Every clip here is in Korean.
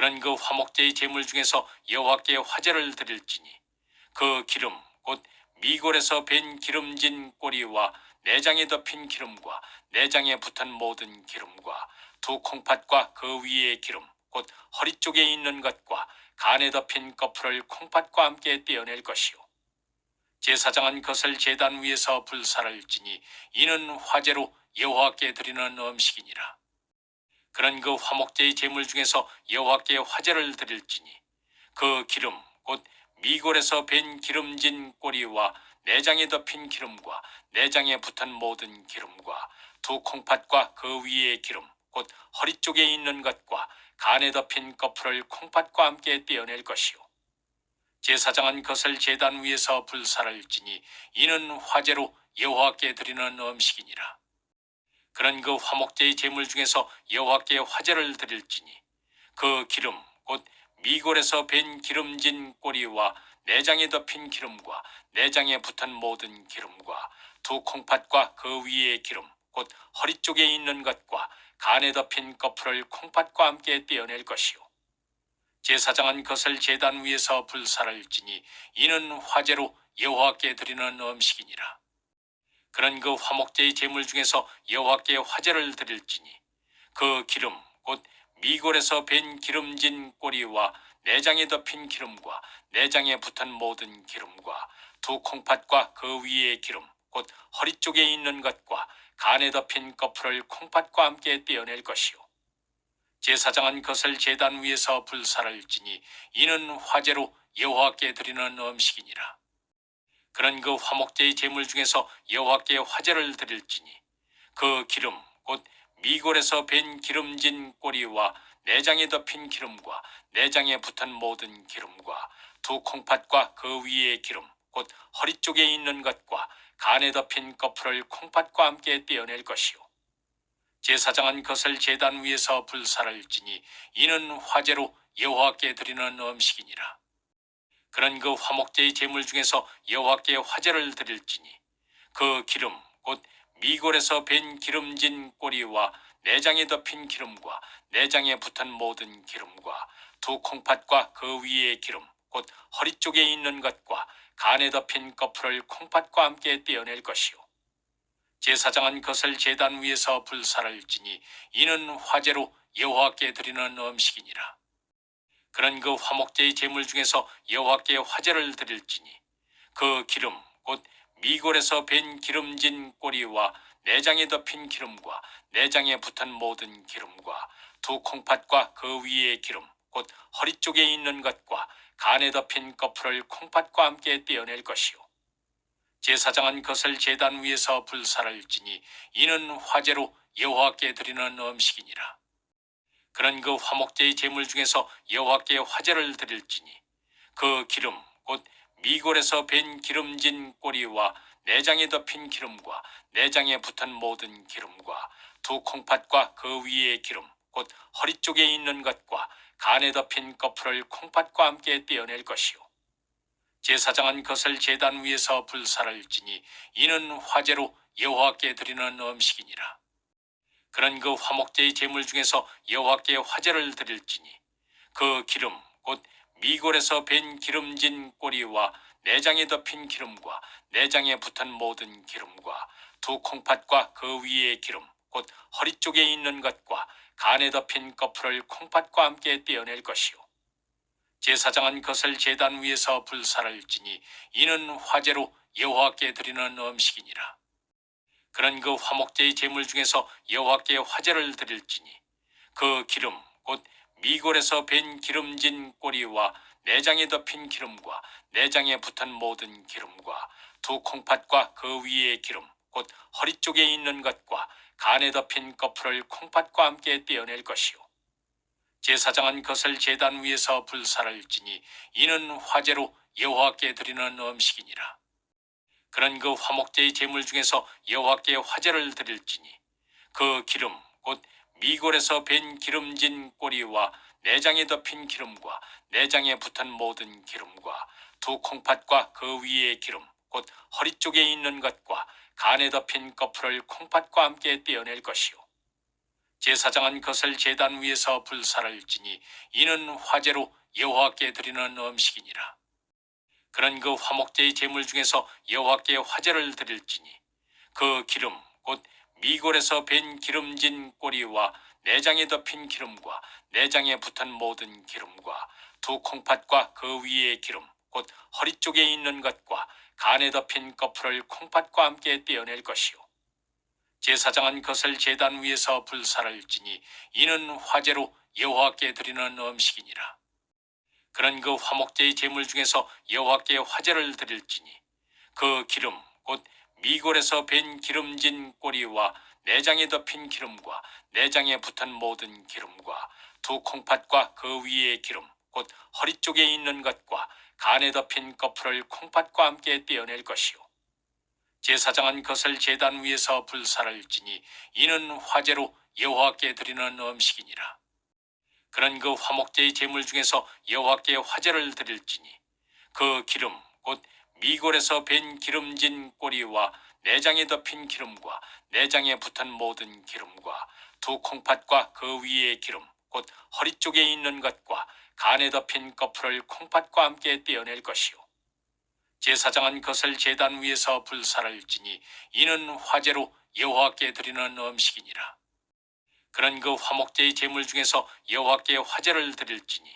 그런 그 화목제의 제물 중에서 여호와께 화제를 드릴지니 그 기름 곧 미골에서 벤 기름진 꼬리와 내장에 덮인 기름과 내장에 붙은 모든 기름과 두 콩팥과 그 위의 기름 곧 허리 쪽에 있는 것과 간에 덮인 거풀을 콩팥과 함께 떼어낼 것이요. 제사장은 그것을 제단 위에서 불살을지니 이는 화제로 여호와께 드리는 음식이니라 그런 그 화목제의 제물 중에서 여호와께 화제를 드릴지니 그 기름 곧 미골에서 벤 기름진 꼬리와 내장에 덮인 기름과 내장에 붙은 모든 기름과 두 콩팥과 그 위의 기름 곧 허리 쪽에 있는 것과 간에 덮인 거풀을 콩팥과 함께 떼어낼 것이요. 제사장은 그것을 제단 위에서 불살을지니 이는 화제로 여호와께 드리는 음식이니라 그런 그 화목제의 제물 중에서 여호와께 화제를 드릴지니 그 기름 곧 미골에서 벤 기름진 꼬리와 내장에 덮인 기름과 내장에 붙은 모든 기름과 두 콩팥과 그 위의 기름 곧 허리 쪽에 있는 것과 간에 덮인 거풀을 콩팥과 함께 떼어낼 것이요. 제사장은 그것을 제단 위에서 불살을지니 이는 화제로 여호와께 드리는 음식이니라 그런 그 화목제의 제물 중에서 여호와께 화제를 드릴지니 그 기름 곧 미골에서 벤 기름진 꼬리와 내장에 덮인 기름과 내장에 붙은 모든 기름과 두 콩팥과 그 위의 기름 곧 허리 쪽에 있는 것과 간에 덮인 거풀을 콩팥과 함께 떼어낼 것이요. 제사장은 그것을 제단 위에서 불살을지니 이는 화제로 여호와께 드리는 음식이니라 그런 그 화목제의 제물 중에서 여호와께 화제를 드릴지니 그 기름 곧 미골에서 벤 기름진 꼬리와 내장에 덮인 기름과 내장에 붙은 모든 기름과 두 콩팥과 그 위의 기름 곧 허리 쪽에 있는 것과 간에 덮인 거풀을 콩팥과 함께 떼어낼 것이요. 제사장은 그것을 제단 위에서 불살을 지니 이는 화제로 여호와께 드리는 음식이니라 그런 그 화목제의 제물 중에서 여호와께 화제를 드릴지니 그 기름 곧 미골에서 벤 기름진 꼬리와 내장에 덮인 기름과 내장에 붙은 모든 기름과 두 콩팥과 그 위의 기름 곧 허리 쪽에 있는 것과 간에 덮인 거풀을 콩팥과 함께 떼어낼 것이요. 제사장은 그것을 제단 위에서 불살을지니 이는 화제로 여호와께 드리는 음식이니라 그런 그 화목제의 제물 중에서 여호와께 화제를 드릴지니 그 기름 곧 미골에서 벤 기름진 꼬리와 내장에 덮인 기름과 내장에 붙은 모든 기름과 두 콩팥과 그 위의 기름 곧 허리 쪽에 있는 것과 간에 덮인 거풀을 콩팥과 함께 떼어낼 것이요. 제사장은 그것을 제단 위에서 불살을지니 이는 화제로 여호와께 드리는 음식이니라 그런 그 화목제의 제물 중에서 여호와께 화제를 드릴지니 그 기름 곧 미골에서 벤 기름진 꼬리와 내장에 덮인 기름과 내장에 붙은 모든 기름과 두 콩팥과 그 위의 기름 곧 허리 쪽에 있는 것과 간에 덮인 거풀을 콩팥과 함께 떼어낼 것이요. 제사장은 그것을 제단 위에서 불살을 지니 이는 화제로 여호와께 드리는 음식이니라 그런 그 화목제의 제물 중에서 여호와께 화제를 드릴지니 그 기름 곧 미골에서 벤 기름진 꼬리와 내장에 덮인 기름과 내장에 붙은 모든 기름과 두 콩팥과 그 위의 기름 곧 허리 쪽에 있는 것과 간에 덮인 거풀을 콩팥과 함께 떼어낼 것이요. 제사장은 그것을 제단 위에서 불살을지니 이는 화제로 여호와께 드리는 음식이니라 그런 그 화목제의 제물 중에서 여호와께 화제를 드릴지니 그 기름 곧 미골에서 벤 기름진 꼬리와 내장에 덮인 기름과 내장에 붙은 모든 기름과 두 콩팥과 그 위의 기름 곧 허리 쪽에 있는 것과 간에 덮인 거풀을 콩팥과 함께 떼어낼 것이요. 제사장은 그것을 제단 위에서 불살을 지니 이는 화제로 여호와께 드리는 음식이니라 그런 그 화목제의 제물 중에서 여호와께 화제를 드릴지니 그 기름 곧 미골에서 벤 기름진 꼬리와 내장에 덮인 기름과 내장에 붙은 모든 기름과 두 콩팥과 그 위의 기름 곧 허리 쪽에 있는 것과 간에 덮인 거풀을 콩팥과 함께 떼어낼 것이요 제사장은 그것을 제단 위에서 불사를 지니 이는 화제로 여호와께 드리는 음식이니라. 그는 그 화목제의 제물 중에서 여호와께 화제를 드릴지니 그 기름 곧 미골에서 벤 기름진 꼬리와 내장에 덮인 기름과 내장에 붙은 모든 기름과 두 콩팥과 그 위의 기름 곧 허리 쪽에 있는 것과 간에 덮인 거풀을 콩팥과 함께 떼어낼 것이요. 제사장은 그것을 제단 위에서 불사를 지니 이는 화제로 여호와께 드리는 음식이니라 그는 그 화목제의 제물 중에서 여호와께 화제를 드릴지니 그 기름 곧 미골에서 벤 기름진 꼬리와 내장에 덮인 기름과 내장에 붙은 모든 기름과 두 콩팥과 그 위의 기름 곧 허리 쪽에 있는 것과 간에 덮인 거풀을 콩팥과 함께 떼어낼 것이요. 제사장은 그것을 제단 위에서 불사를 지니 이는 화제로 여호와께 드리는 음식이니라 그는 그 화목제의 제물 중에서 여호와께 화제를 드릴지니 그 기름 곧 미골에서 벤 기름진 꼬리와 내장에 덮인 기름과 내장에 붙은 모든 기름과 두 콩팥과 그 위의 기름 곧 허리 쪽에 있는 것과 간에 덮인 거풀을 콩팥과 함께 떼어낼 것이요. 제사장은 그것을 제단 위에서 불사를 지니 이는 화제로 여호와께 드리는 음식이니라 그는 그 화목제의 제물 중에서 여호와께 화제를 드릴지니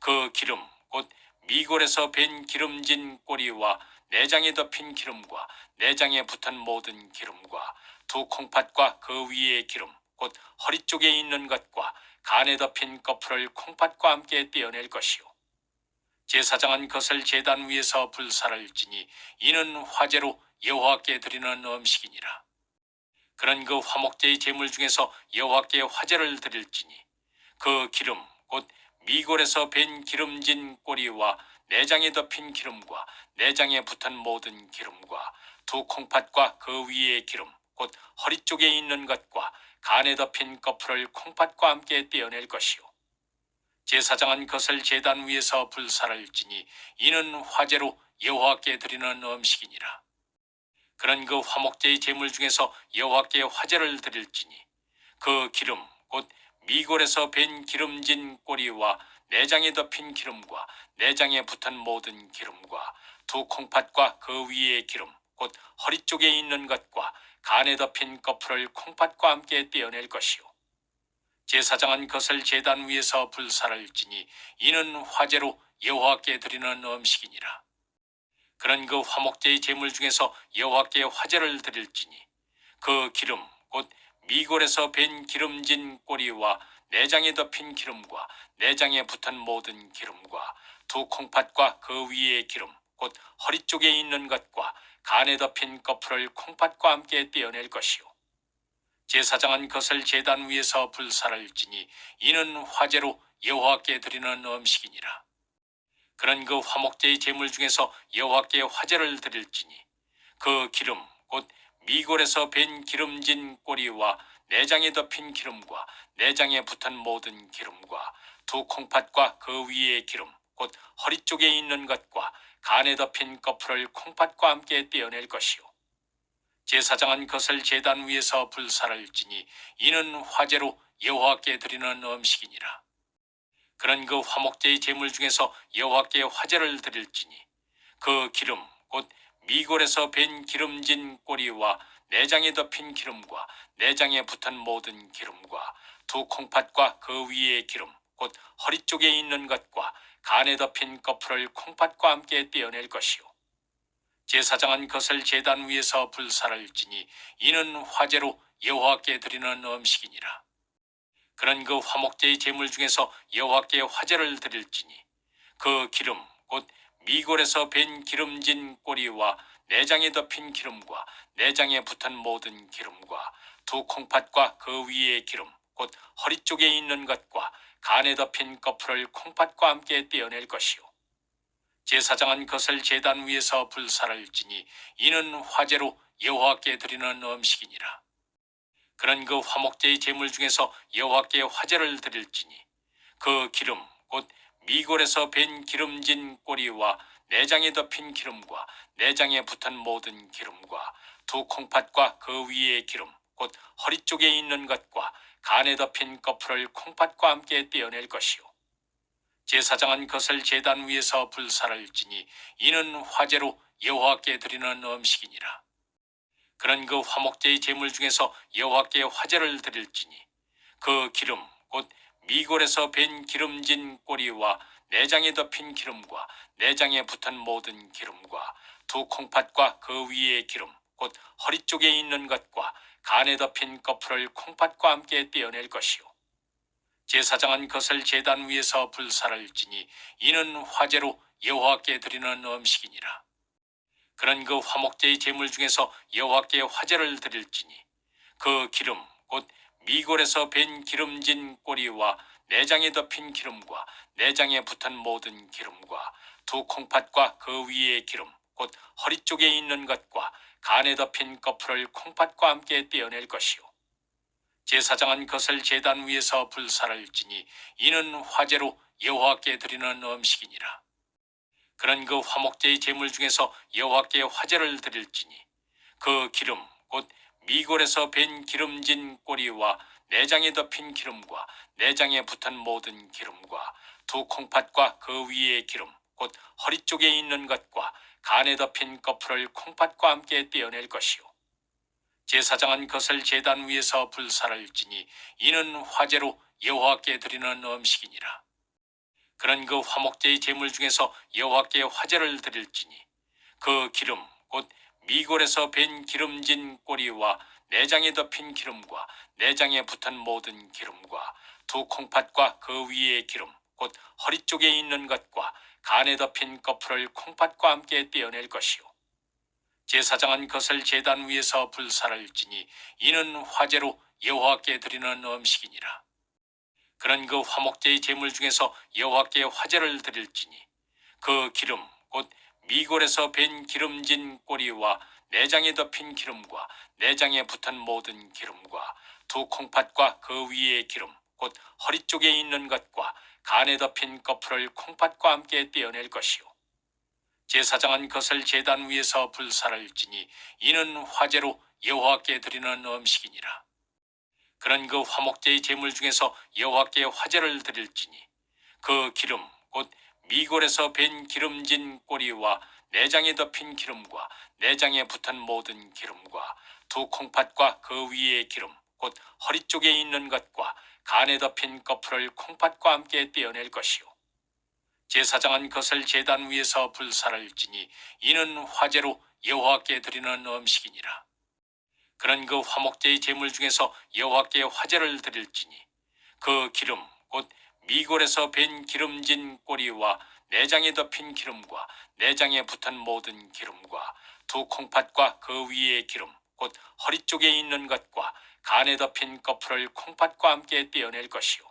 그 기름 곧 미골에서 벤 기름진 꼬리와 내장에 덮인 기름과 내장에 붙은 모든 기름과 두 콩팥과 그 위의 기름 곧 허리 쪽에 있는 것과 간에 덮인 거풀을 콩팥과 함께 떼어낼 것이요. 제사장은 그것을 제단 위에서 불사를 지니 이는 화제로 여호와께 드리는 음식이니라 그는 그 화목제의 제물 중에서 여호와께 화제를 드릴지니 그 기름 곧 미골에서 벤 기름진 꼬리와 내장에 덮인 기름과 내장에 붙은 모든 기름과 두 콩팥과 그 위의 기름 곧 허리 쪽에 있는 것과 간에 덮인 거풀을 콩팥과 함께 떼어낼 것이요. 제사장은 그것을 제단 위에서 불사를 지니 이는 화제로 여호와께 드리는 음식이니라 그는 그 화목제의 제물 중에서 여호와께 화제를 드릴지니 그 기름 곧 미골에서 벤 기름진 꼬리와 내장에 덮인 기름과 내장에 붙은 모든 기름과 두 콩팥과 그 위의 기름 곧 허리 쪽에 있는 것과 간에 덮인 거풀을 콩팥과 함께 떼어낼 것이요. 제사장은 그것을 제단 위에서 불사를 지니 이는 화제로 여호와께 드리는 음식이니라 그는 그 화목제의 제물 중에서 여호와께 화제를 드릴지니 그 기름 곧 미골에서 벤 기름진 꼬리와 내장에 덮인 기름과 내장에 붙은 모든 기름과 두 콩팥과 그 위의 기름 곧 허리 쪽에 있는 것과 간에 덮인 거풀을 콩팥과 함께 떼어낼 것이요. 제사장은 그것을 제단 위에서 불사를 지니 이는 화제로 여호와께 드리는 음식이니라 그는 그 화목제의 제물 중에서 여호와께 화제를 드릴지니 그 기름 곧 미골에서 벤 기름진 꼬리와 내장에 덮인 기름과 내장에 붙은 모든 기름과 두 콩팥과 그 위의 기름 곧 허리 쪽에 있는 것과 간에 덮인 거풀을 콩팥과 함께 떼어낼 것이요. 제사장은 그것을 제단 위에서 불사를 지니 이는 화제로 여호와께 드리는 음식이니라 그는 그 화목제의 제물 중에서 여호와께 화제를 드릴지니 그 기름 곧 미골에서 벤 기름진 꼬리와 내장에 덮인 기름과 내장에 붙은 모든 기름과 두 콩팥과 그 위의 기름 곧 허리 쪽에 있는 것과 간에 덮인 거풀을 콩팥과 함께 떼어낼 것이요. 제사장은 그것을 제단 위에서 불사를 지니 이는 화제로 여호와께 드리는 음식이니라 그는 그 화목제의 제물 중에서 여호와께 화제를 드릴지니 그 기름 곧 미골에서 벤 기름진 꼬리와 내장에 덮인 기름과 내장에 붙은 모든 기름과 두 콩팥과 그 위의 기름 곧 허리 쪽에 있는 것과 간에 덮인 거풀을 콩팥과 함께 떼어낼 것이요. 제사장은 그것을 제단 위에서 불사를 지니 이는 화제로 여호와께 드리는 음식이니라 그는 그 화목제의 제물 중에서 여호와께 화제를 드릴지니 그 기름 곧 미골에서 벤 기름진 꼬리와 내장에 덮인 기름과 내장에 붙은 모든 기름과 두 콩팥과 그 위의 기름 곧 허리 쪽에 있는 것과 간에 덮인 거풀을 콩팥과 함께 떼어낼 것이요. 제사장은 그것을 제단 위에서 불사를 지니 이는 화제로 여호와께 드리는 음식이니라 그는 그 화목제의 제물 중에서 여호와께 화제를 드릴지니 그 기름 곧 미골에서 벤 기름진 꼬리와 내장에 덮인 기름과 내장에 붙은 모든 기름과 두 콩팥과 그 위의 기름 곧 허리 쪽에 있는 것과 간에 덮인 거풀을 콩팥과 함께 떼어낼 것이요. 제사장은 그것을 제단 위에서 불사를 지니 이는 화제로 여호와께 드리는 음식이니라 그는 그 화목제의 제물 중에서 여호와께 화제를 드릴지니 그 기름 곧 미골에서 벤 기름진 꼬리와 내장에 덮인 기름과 내장에 붙은 모든 기름과 두 콩팥과 그 위의 기름 곧 허리 쪽에 있는 것과 간에 덮인 거풀을 콩팥과 함께 떼어낼 것이요. 제사장은 그것을 제단 위에서 불사를 지니 이는 화제로 여호와께 드리는 음식이니라 그는 그 화목제의 제물 중에서 여호와께 화제를 드릴지니 그 기름 곧 미골에서 벤 기름진 꼬리와 내장에 덮인 기름과 내장에 붙은 모든 기름과 두 콩팥과 그 위의 기름 곧 허리 쪽에 있는 것과 간에 덮인 거풀을 콩팥과 함께 떼어낼 것이요. 제사장은 그것을 제단 위에서 불사를 지니 이는 화제로 여호와께 드리는 음식이니라 그는 그 화목제의 제물 중에서 여호와께 화제를 드릴지니 그 기름 곧 미골에서 벤 기름진 꼬리와 내장에 덮인 기름과 내장에 붙은 모든 기름과 두 콩팥과 그 위의 기름 곧 허리 쪽에 있는 것과 간에 덮인 거풀을 콩팥과 함께 떼어낼 것이요. 제사장은 그것을 제단 위에서 불사를 지니 이는 화제로 여호와께 드리는 음식이니라 그는 그 화목제의 제물 중에서 여호와께 화제를 드릴지니 그 기름 곧 미골에서 벤 기름진 꼬리와 내장에 덮인 기름과 내장에 붙은 모든 기름과 두 콩팥과 그 위의 기름 곧 허리 쪽에 있는 것과 간에 덮인 거풀을 콩팥과 함께 떼어낼 것이요. 제사장은 그것을 제단 위에서 불사를 지니 이는 화제로 여호와께 드리는 음식이니라 그는 그 화목제의 제물 중에서 여호와께 화제를 드릴지니 그 기름 곧 미골에서 벤 기름진 꼬리와 내장에 덮인 기름과 내장에 붙은 모든 기름과 두 콩팥과 그 위의 기름 곧 허리 쪽에 있는 것과 간에 덮인 거풀을 콩팥과 함께 떼어낼 것이요. 제사장은 그것을 제단 위에서 불사를 지니 이는 화제로 여호와께 드리는 음식이니라 그는 그 화목제의 제물 중에서 여호와께 화제를 드릴지니 그 기름 곧 미골에서 벤 기름진 꼬리와 내장에 덮인 기름과 내장에 붙은 모든 기름과 두 콩팥과 그 위의 기름 곧 허리 쪽에 있는 것과 간에 덮인 거풀을 콩팥과 함께 떼어낼 것이요.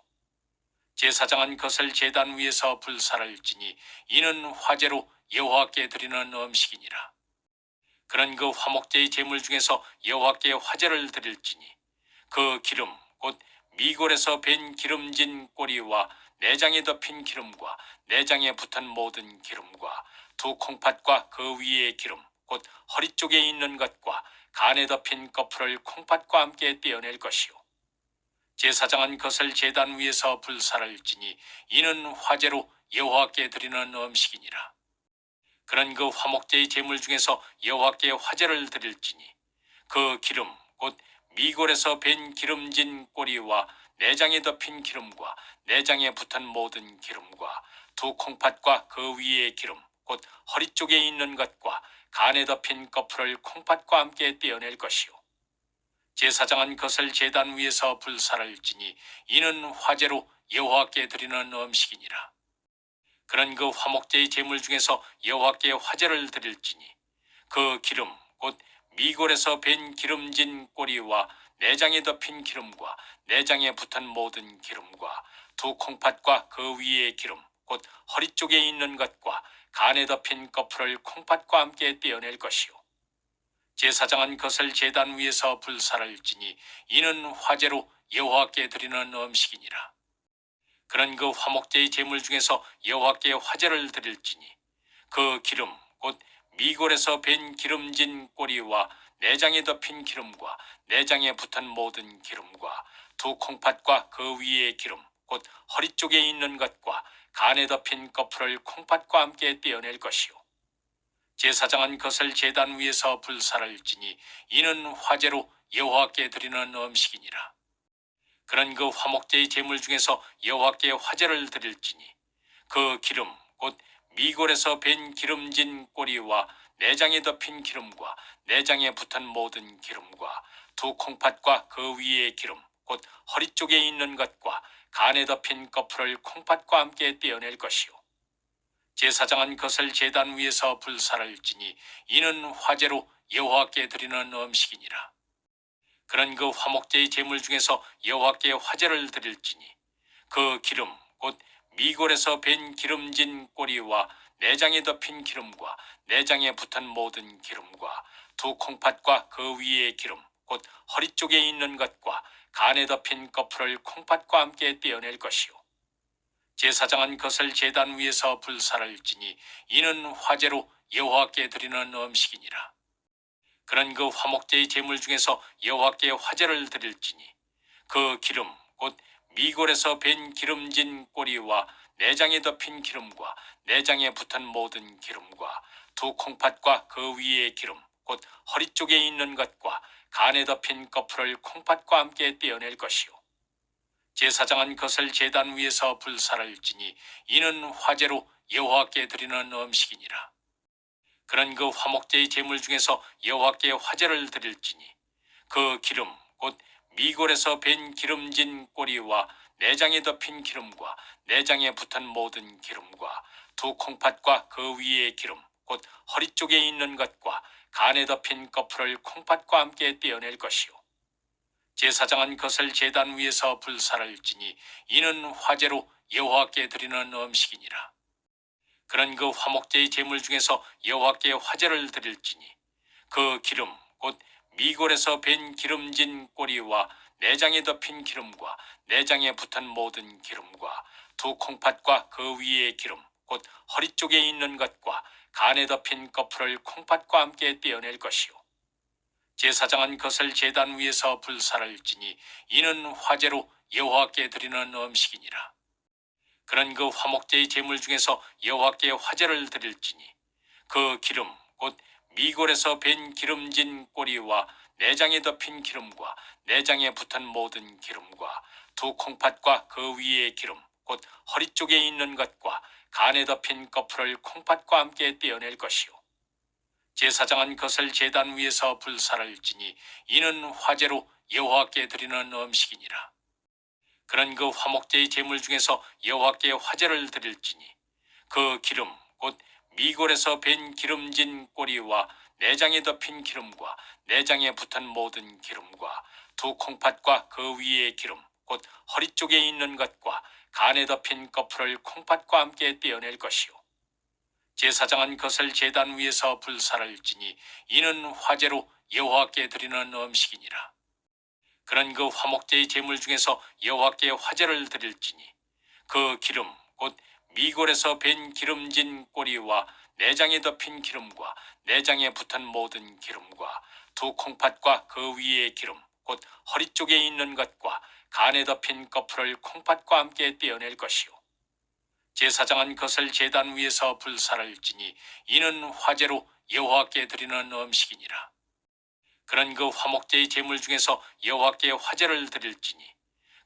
제사장은 그것을 제단 위에서 불사를 지니 이는 화제로 여호와께 드리는 음식이니라 그는 그 화목제의 제물 중에서 여호와께 화제를 드릴지니 그 기름 곧 미골에서 벤 기름진 꼬리와 내장에 덮인 기름과 내장에 붙은 모든 기름과 두 콩팥과 그 위의 기름 곧 허리 쪽에 있는 것과 간에 덮인 거풀을 콩팥과 함께 떼어낼 것이요. 제사장은 그것을 제단 위에서 불사를 지니 이는 화제로 여호와께 드리는 음식이니라 그는 그 화목제의 제물 중에서 여호와께 화제를 드릴지니 그 기름 곧 미골에서 벤 기름진 꼬리와 내장에 덮인 기름과 내장에 붙은 모든 기름과 두 콩팥과 그 위의 기름 곧 허리 쪽에 있는 것과 간에 덮인 거풀을 콩팥과 함께 떼어낼 것이요. 제사장은 그것을 제단 위에서 불사를 지니 이는 화제로 여호와께 드리는 음식이니라 그는 그 화목제의 제물 중에서 여호와께 화제를 드릴지니 그 기름 곧 미골에서 벤 기름진 꼬리와 내장에 덮인 기름과 내장에 붙은 모든 기름과 두 콩팥과 그 위의 기름 곧 허리 쪽에 있는 것과 간에 덮인 거풀을 콩팥과 함께 떼어낼 것이요. 제사장은 그것을 제단 위에서 불사를 지니 이는 화제로 여호와께 드리는 음식이니라 그는 그 화목제의 제물 중에서 여호와께 화제를 드릴지니 그 기름 곧 미골에서 벤 기름진 꼬리와 내장에 덮인 기름과 내장에 붙은 모든 기름과 두 콩팥과 그 위의 기름 곧 허리 쪽에 있는 것과 간에 덮인 거풀을 콩팥과 함께 떼어낼 것이요. 제사장은 그것을 제단 위에서 불사를 지니 이는 화제로 여호와께 드리는 음식이니라 그런 그 화목제의 제물 중에서 여호와께 화제를 드릴지니 그 기름 곧 미골에서 밴 기름진 꼬리와 내장에 덮인 기름과 내장에 붙은 모든 기름과 두 콩팥과 그 위의 기름 곧 허리 쪽에 있는 것과 간에 덮인 거풀을 콩팥과 함께 떼어낼 것이요. 제사장은 그것을 제단 위에서 불사를 지니 이는 화제로 여호와께 드리는 음식이니라 그런 그 화목제의 제물 중에서 여호와께 화제를 드릴지니 그 기름 곧 미골에서 밴 기름진 꼬리와 내장에 덮인 기름과 내장에 붙은 모든 기름과 두 콩팥과 그 위의 기름 곧 허리 쪽에 있는 것과 간에 덮인 거풀을 콩팥과 함께 떼어낼 것이요. 제사장은 그것을 제단 위에서 불사를 지니 이는 화제로 여호와께 드리는 음식이니라 그런 그 화목제의 제물 중에서 여호와께 화제를 드릴지니 그 기름 곧 미골에서 밴 기름진 꼬리와 내장에 덮인 기름과 내장에 붙은 모든 기름과 두 콩팥과 그 위의 기름 곧 허리 쪽에 있는 것과 간에 덮인 거풀을 콩팥과 함께 떼어낼 것이요. 제사장은 그것을 제단 위에서 불사를 지니 이는 화제로 여호와께 드리는 음식이니라 그런 그 화목제의 제물 중에서 여호와께 화제를 드릴지니 그 기름 곧 미골에서 밴 기름진 꼬리와 내장에 덮인 기름과 내장에 붙은 모든 기름과 두 콩팥과 그 위의 기름 곧 허리 쪽에 있는 것과 간에 덮인 거풀을 콩팥과 함께 떼어낼 것이요. 제사장은 그것을 제단 위에서 불사를 지니 이는 화제로 여호와께 드리는 음식이니라 그런 그 화목제의 제물 중에서 여호와께 화제를 드릴지니 그 기름 곧 미골에서 밴 기름진 꼬리와 내장에 덮인 기름과 내장에 붙은 모든 기름과 두 콩팥과 그 위의 기름 곧 허리 쪽에 있는 것과 간에 덮인 거풀을 콩팥과 함께 떼어낼 것이요. 제사장은 그것을 제단 위에서 불사를 지니 이는 화제로 여호와께 드리는 음식이니라 그런 그 화목제의 제물 중에서 여호와께 화제를 드릴지니 그 기름 곧 미골에서 밴 기름진 꼬리와 내장에 덮인 기름과 내장에 붙은 모든 기름과 두 콩팥과 그 위의 기름 곧 허리 쪽에 있는 것과 간에 덮인 거풀을 콩팥과 함께 떼어낼 것이요. 제사장은 그것을 제단 위에서 불사를 지니 이는 화제로 여호와께 드리는 음식이니라 그런 그 화목제의 제물 중에서 여호와께 화제를 드릴지니 그 기름 곧 미골에서 밴 기름진 꼬리와 내장에 덮인 기름과 내장에 붙은 모든 기름과 두 콩팥과 그 위의 기름 곧 허리 쪽에 있는 것과 간에 덮인 거풀을 콩팥과 함께 떼어낼 것이요. 제사장은 그것을 제단 위에서 불사를 지니 이는 화제로 여호와께 드리는 음식이니라 그런 그 화목제의 제물 중에서 여호와께 화제를 드릴지니 그 기름 곧 미골에서 밴 기름진 꼬리와 내장에 덮인 기름과 내장에 붙은 모든 기름과 두 콩팥과 그 위의 기름 곧 허리 쪽에 있는 것과 간에 덮인 거풀을 콩팥과 함께 떼어낼 것이요. 제사장은 그것을 제단 위에서 불사를 지니 이는 화제로 여호와께 드리는 음식이니라 그런 그 화목제의 제물 중에서 여호와께 화제를 드릴지니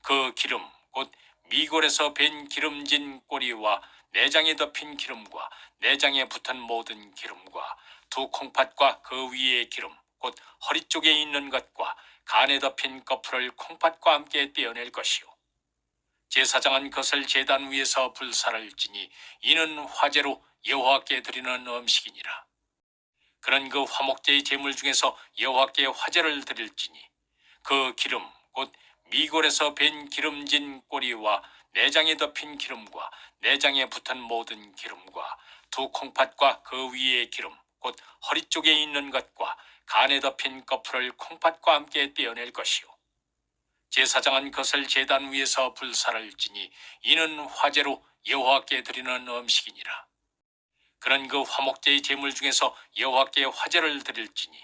그 기름 곧 미골에서 밴 기름진 꼬리와 내장에 덮인 기름과 내장에 붙은 모든 기름과 두 콩팥과 그 위의 기름 곧 허리 쪽에 있는 것과 간에 덮인 거풀을 콩팥과 함께 떼어낼 것이요. 제사장은 그것을 제단 위에서 불사를 지니 이는 화제로 여호와께 드리는 음식이니라 그런 그 화목제의 제물 중에서 여호와께 화제를 드릴지니 그 기름 곧 미골에서 밴 기름진 꼬리와 내장에 덮인 기름과 내장에 붙은 모든 기름과 두 콩팥과 그 위의 기름 곧 허리 쪽에 있는 것과 간에 덮인 거풀을 콩팥과 함께 떼어낼 것이요. 제사장은 그것을 제단 위에서 불사를 지니 이는 화제로 여호와께 드리는 음식이니라 그런 그 화목제의 제물 중에서 여호와께 화제를 드릴지니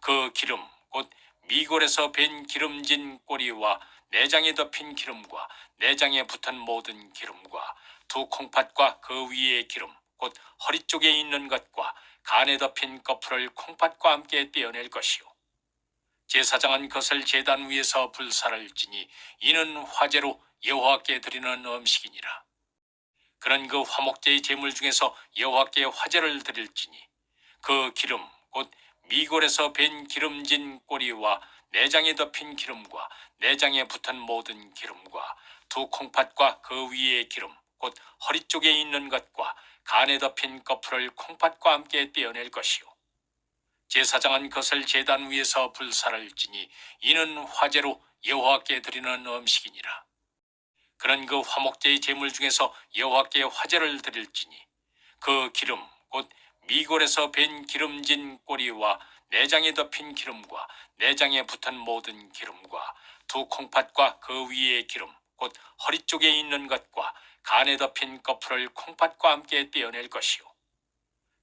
그 기름 곧 미골에서 밴 기름진 꼬리와 내장에 덮인 기름과 내장에 붙은 모든 기름과 두 콩팥과 그 위의 기름 곧 허리 쪽에 있는 것과 간에 덮인 거풀을 콩팥과 함께 떼어낼 것이요. 제사장은 그것을 제단 위에서 불사를 지니 이는 화제로 여호와께 드리는 음식이니라 그런 그 화목제의 제물 중에서 여호와께 화제를 드릴지니 그 기름 곧 미골에서 벤 기름진 꼬리와 내장에 덮인 기름과 내장에 붙은 모든 기름과 두 콩팥과 그 위의 기름 곧 허리 쪽에 있는 것과 간에 덮인 거풀을 콩팥과 함께 떼어낼 것이요. 제사장은 그것을 제단 위에서 불사를 지니 이는 화제로 여호와께 드리는 음식이니라 그런 그 화목제의 제물 중에서 여호와께 화제를 드릴지니 그 기름 곧 미골에서 벤 기름진 꼬리와 내장에 덮인 기름과 내장에 붙은 모든 기름과 두 콩팥과 그 위의 기름 곧 허리 쪽에 있는 것과 간에 덮인 거풀을 콩팥과 함께 떼어낼 것이요.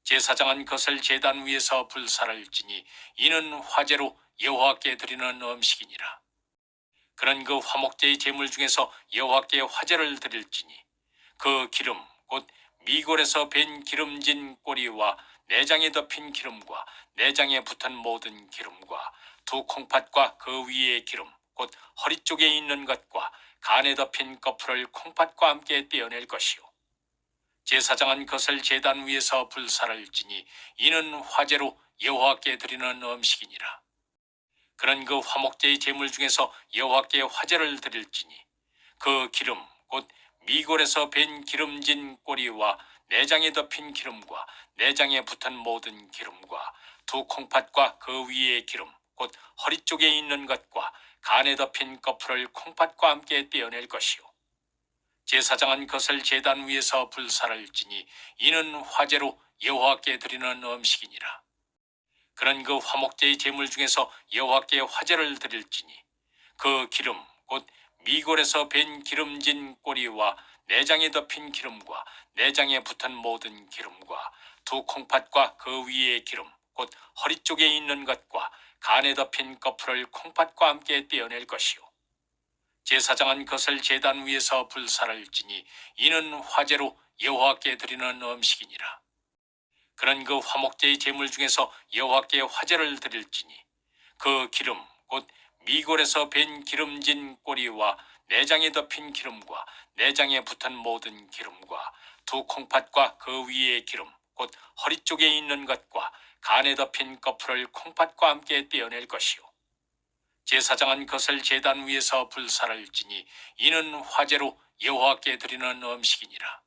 제사장은 그것을 제단 위에서 불사를 지니 이는 화제로 여호와께 드리는 음식이니라 그런 그 화목제의 제물 중에서 여호와께 화제를 드릴지니 그 기름 곧 미골에서 벤 기름진 꼬리와 내장에 덮인 기름과 내장에 붙은 모든 기름과 두 콩팥과 그 위의 기름 곧 허리 쪽에 있는 것과 간에 덮인 거풀을 콩팥과 함께 떼어낼 것이요. 제사장은 그것을 제단 위에서 불사를 지니 이는 화제로 여호와께 드리는 음식이니라 그런 그 화목제의 제물 중에서 여호와께 화제를 드릴지니 그 기름 곧 미골에서 벤 기름진 꼬리와 내장에 덮인 기름과 내장에 붙은 모든 기름과 두 콩팥과 그 위의 기름 곧 허리 쪽에 있는 것과 간에 덮인 거풀을 콩팥과 함께 떼어낼 것이요. 제사장은 그것을 제단 위에서 불사를 지니 이는 화제로 여호와께 드리는 음식이니라 그런 그 화목제의 제물 중에서 여호와께 화제를 드릴지니 그 기름 곧 미골에서 벤 기름진 꼬리와 내장에 덮인 기름과 내장에 붙은 모든 기름과 두 콩팥과 그 위의 기름 곧 허리 쪽에 있는 것과 간에 덮인 거풀을 콩팥과 함께 떼어낼 것이요. 제사장은 그것을 제단 위에서 불사를 지니 이는 화제로 여호와께 드리는 음식이니라 그런 그 화목제의 제물 중에서 여호와께 화제를 드릴지니 그 기름 곧 미골에서 벤 기름진 꼬리와 내장에 덮인 기름과 내장에 붙은 모든 기름과 두 콩팥과 그 위의 기름 곧 허리 쪽에 있는 것과 간에 덮인 거풀을 콩팥과 함께 떼어낼 것이요. 제사장은 그것을 제단 위에서 불사를 지니 이는 화제로 여호와께 드리는 음식이니라